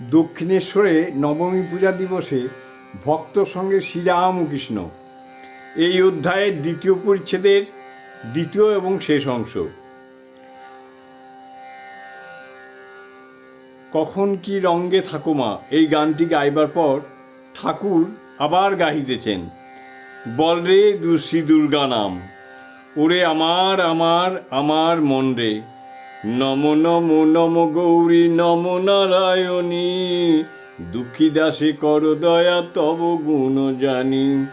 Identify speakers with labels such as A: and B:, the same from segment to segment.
A: দক্ষিণেশ্বরে নবমী পূজা দিবসে ভক্ত সঙ্গে শ্রীরামকৃষ্ণ এই অধ্যায়ের দ্বিতীয় পরিচ্ছেদের দ্বিতীয় এবং শেষ অংশ। কখন কি রঙ্গে থাকুমা এই গানটি গাইবার পর ঠাকুর আবার গাহিতেছেন, বল রে দুশ্রী দুর্গা নাম, ওরে আমার আমার আমার মন রে। নম নম নম গৌরী, নম নারায়ণী। দুঃখী দাসে কর দয়া, তব গুণ জানি।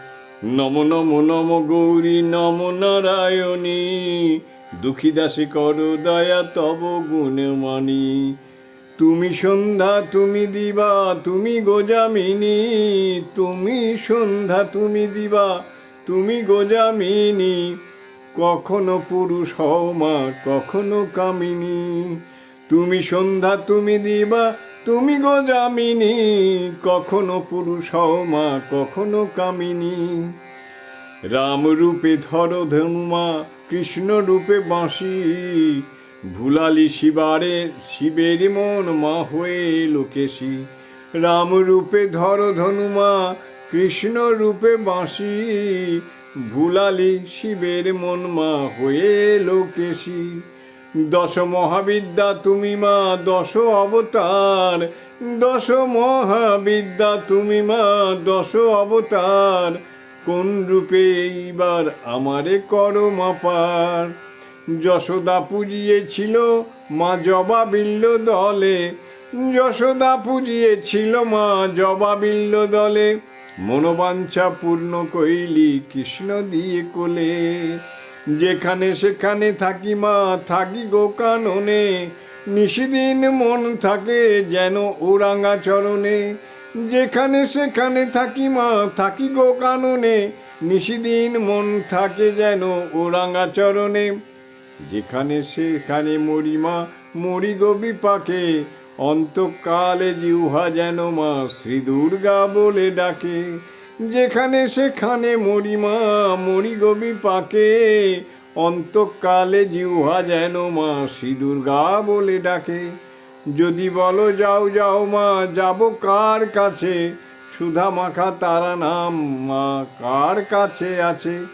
A: নম নম নম গৌরী, নম নারায়ণী। দুঃখী দাসে কর দয়া, তব গুণ মানি। তুমি সন্ধ্যা, তুমি দিবা, তুমি গোজামিনী। তুমি সন্ধ্যা, তুমি দিবা, তুমি গোজামিনী। কখনো পুরুষ হও মা, কখনো কামিনী। তুমি সন্ধ্যা, তুমি দিবা, তুমি গোজামিনী কখনো পুরুষ হও মা, কখনো কামিনী। রাম রূপে ধর ধনুমা, কৃষ্ণ রূপে বাঁশি। ভুলালি শিবারে, শিবের মন মা হয়ে লোকেশি। রাম রূপে ধর ধনুমা, কৃষ্ণ রূপে বাঁশি। ভুলালি শিবের মন মা হয়ে লোকেশি। দশ মহাবিদ্যা তুমি মা, দশ অবতার। দশ মহাবিদ্যা তুমি মা, দশ অবতার। কোন রূপে এইবার আমারে করো মাপার যশোদা পুজিয়েছিল মা জবাবিল্ল দলে। যশোদা পুজিয়েছিল মা জবাবিল্ল দলে। মনোবাঞ্ছা পূর্ণ কইলি কৃষ্ণ দিয়ে কোলে, যেখানে সেখানে থাকি মা, থাকি গো কাননে। নিশিদিন মন থাকে যেন ওরাঙ্গা চরণে, যেখানে সেখানে থাকি মা, থাকি গো কাননে। নিশিদিন মন থাকে যেন ওরাঙ্গা চরণে, যেখানে সেখানে মরি মা, মরি গবি পাকে অন্তকালে জিউহা যেন মা শ্রী দুর্গা বলে ডাকে। যেখানে সেখানে মরি মা, মরি গবি পাকে। অন্তকালে জিউহা যেন মা শ্রী দুর্গা বলে ডাকে। যদি বলো যাও যাও মা, যাব কার কাছে? সুধা মাখা তারা নাম মা কার কাছে আছে?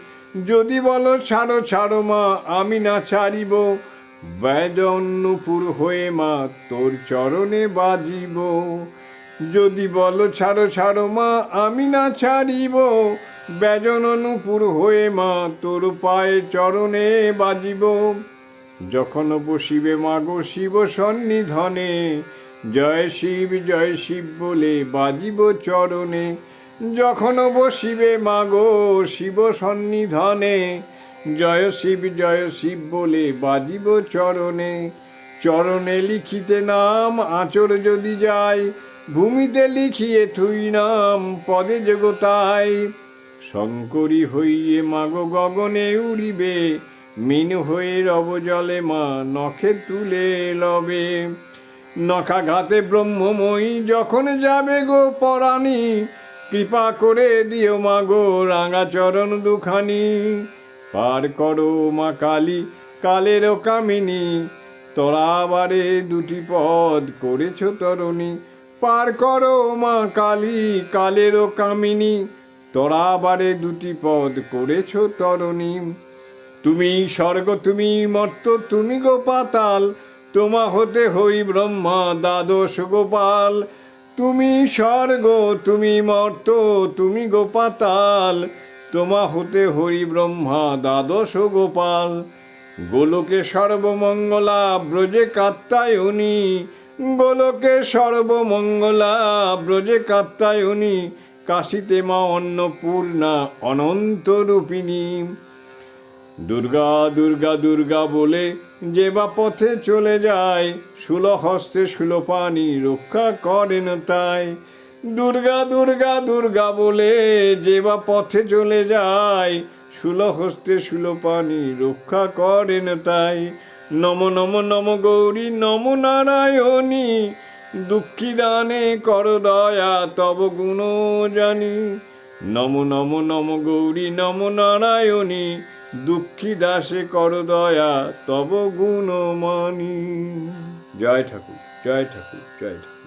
A: যদি বলো ছাড়ো ছাড়ো মা, আমি না ছাড়িব। ব্যজন্নপুর হয়ে মা, তোর চরণে বাজিব। যদি বলো ছাড়ো ছাড়ো মা, আমি না ছাড়িব। ব্যজননুপুর হয়ে মা, তোর পায়ে চরণে বাজিব। যখন বসিবে মাগো শিব সন্নিধনে, জয় শিব জয় শিব বলে বাজিব চরণে। যখন বসিবে মাগো শিব সন্নিধনে জয় শিব জয় শিব বলে বাজিব চরণে। চরণে লিখিতে নাম, আচর যদি যায় ভূমিতে লিখিয়ে থুই নাম, পদে জগতায় শঙ্করী হইয়ে মাগো গগনে উড়িবে, মিন হয়ে রব জলে মা নখে তুলে লবে। নখাঘাতে ব্রহ্মময়ী যখন যাবে গো পরাণী, কৃপা করে দিও মাগো রাঙা চরণ দুখানি। পার করো মা কালী কালেরও কামিনী। তরাবারে দুটি পদ করেছ তরণী। পার করো মা কালী কালেরও কামিনী। তরাবারে দুটি পদ করেছ তরণী। তুমি স্বর্গ, তুমি মর্ত, তুমি গো পাতাল তোমা হতে হই ব্রহ্মা, দ্বাদশ গোপাল। তুমি স্বর্গ, তুমি মর্ত, তুমি গো পাতাল তোমা হতে হরি ব্রহ্মা দ্বাদশ গোপাল। গোলকে সর্বমঙ্গলা, ব্রজে কাত্তায়নী গোলকে সর্বমঙ্গলা, ব্রজে কাত্তায়নী কাশিতে মা অন্নপূর্ণা অনন্ত রূপিণী। দুর্গা দুর্গা দুর্গা বলে যে বা পথে চলে যায়, সুলহস্তে সুলপানি রক্ষা করেন তাই। দুর্গা দুর্গা দুর্গা বলে যে বা পথে চলে যায় সুল হস্তে সুলপানি রক্ষা করেন তাই। নম নম নম গৌরী, নম নারায়ণী, দুঃখী দানে কর দয়া, তব গুণ জানি। নম নম নম গৌরী, নম নারায়ণী, দুঃখী দাসে কর দয়া, তব গুণ মানি। জয় ঠাকুর জয় ঠাকুর জয় ঠাকুর।